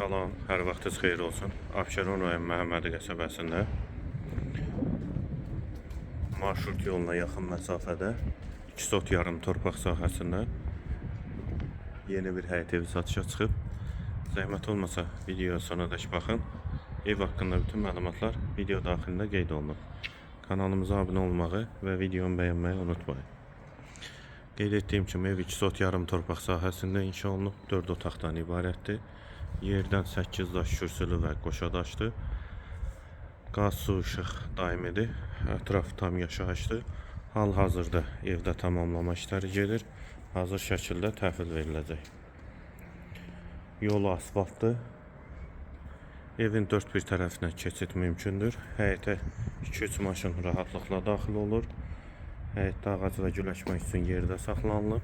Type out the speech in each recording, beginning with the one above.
Salam, hər vaxtınız xeyir olsun. Abşeron rayon Məhəmmədi qəsəbəsində marşrut yoluna yaxın məsafədə 2 sot yarım torpaq sahəsində yeni bir həyət evi satışa çıxıb. Zəhmət olmasa videoya sonadək baxın. Ev haqqında bütün məlumatlar video daxilində qeyd olunub. Kanalımıza abunə olmağı və videomu bəyənməyi unutmayın. Qeyd etdiyim kimi ev 2 sot yarım torpaq sahəsində inşa olunub 4 otaqdan ibarətdir. Yerdən 8 daş kürsülü və qoşadaşdır. Qaz, su, işıq daimidir. Ətraf tam yaşayışdır. Hal-hazırda evdə tamamlama işləri gedir. Hazır şəkildə təhvil veriləcək. Yolu asfaltdır. Evin dörd bir tərəfinə keçid mümkündür. Həyətə 2-3 maşın rahatlıqla daxil olur. Həyətdə ağac və güləşmək üçün yerdə saxlanılıb.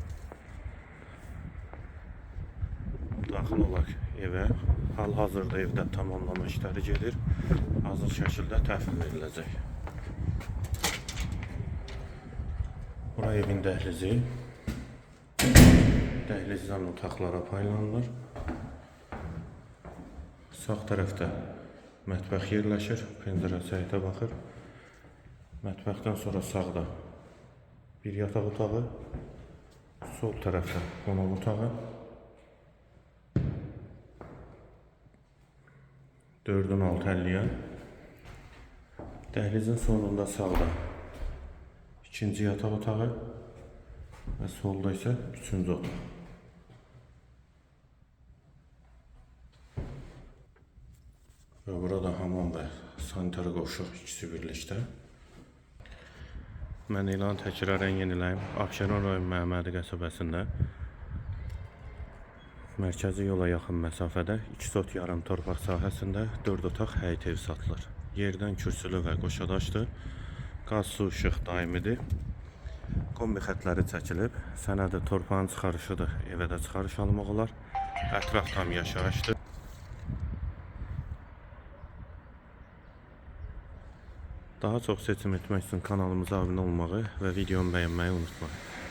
Daxil olaq evə. Hal-hazırda evdə tamamlama işləri gedir. Hazır şəkildə təhvil veriləcək. Bura evin dəhlizi. Dəhlizdən otaqlara paylanılır. Sağ tərəfdə mətbəx yerləşir. Pəncərə həyətə baxır. Mətbəxdən sonra sağda bir yataq otağı, sol tərəfdə qonaq otağı, dördün altı əlliyə, dəhlizin sonunda sağda ikinci yataq otağı və solda isə üçüncü otaq. Və burada hamam və sanitar qovşaq ikisi birlikdə. Mən elan təkrarən yeniləyim. Abşeron rayon Məhəmmədi qəsəbəsində mərkəzi yola yaxın məsafədə 2 sot yarım torpaq sahəsində 4 otaq həyət ev satılır. Yerdən kürsülü və qoşadaşdır. Qaz, su, işıq daimidir. Kombi xətləri çəkilib. Sənədi torpağın çıxarışıdır. Evə də çıxarış almaq olar. Ətraf tam yaşayışdır. Daha çox seçim etmək üçün kanalımıza abunə olmağı və videomu bəyənməyi unutmayın.